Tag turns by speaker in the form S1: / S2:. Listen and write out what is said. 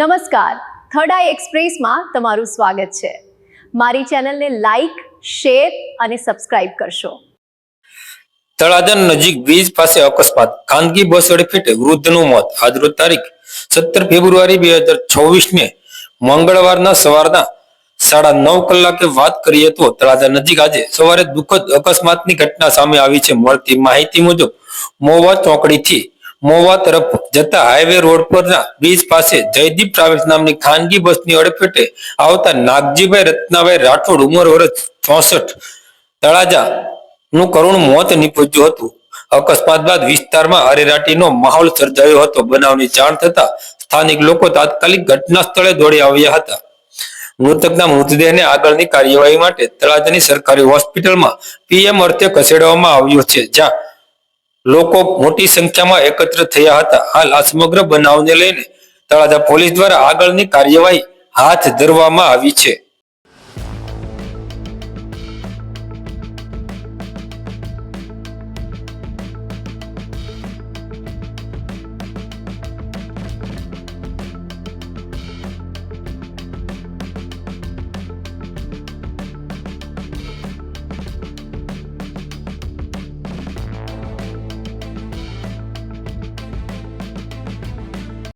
S1: નમસ્કાર. થર્ડ આઈ એક્સપ્રેસમાં તમારું સ્વાગત છે. મારી ચેનલને લાઈક શેર અને સબસ્ક્રાઇબ કરશો.
S2: તળાજા નજીક બ્રિજ પાસે અકસ્માત. ખાનગી બસ અડફેટે વૃદ્ધનું મોત. આજરોજ તારીખ સત્તર ફેબ્રુઆરી બે હજાર છવ્વીસને મંગળવારના સવારના સાડા નવ કલાકે વાત કરીએ તો તળાજા નજીક આજે સવારે દુઃખદ અકસ્માતની ઘટના સામે આવી છે. મળતી માહિતી મુજબ મોવા ચોકડીથી મોવા તરફ જતા હાઈવે રોડ પરના બ્રિજ પાસે જયદીપ ટ્રાવેલ્સ નામની ખાનગી બસની અડફેટે આવતા નાગજીભાઈ રત્નાભાઈ રાઠોડ ઉંમર વર્ષ ચોસઠ તળાજા નું કરુણ મોત નીપજ્યું હતું. અકસ્માત બાદ વિસ્તારમાં અરેરાટીનો માહોલ સર્જાયો હતો. બનાવની જાણ થતા સ્થાનિક લોકો તાત્કાલિક ઘટના સ્થળે દોડી આવ્યા હતા. મૃતકના મૃતદેહને આગળની કાર્યવાહી માટે તળાજાની સરકારી હોસ્પિટલમાં પીએમ અર્થે ખસેડવામાં આવ્યો છે. જ્યાં લોકો મોટી સંખ્યામાં એકત્ર થયા હતા. હાલ આ સમગ્ર બનાવને લઈને તળાજા પોલીસ દ્વારા આગળની કાર્યવાહી હાથ ધરવામાં આવી છે.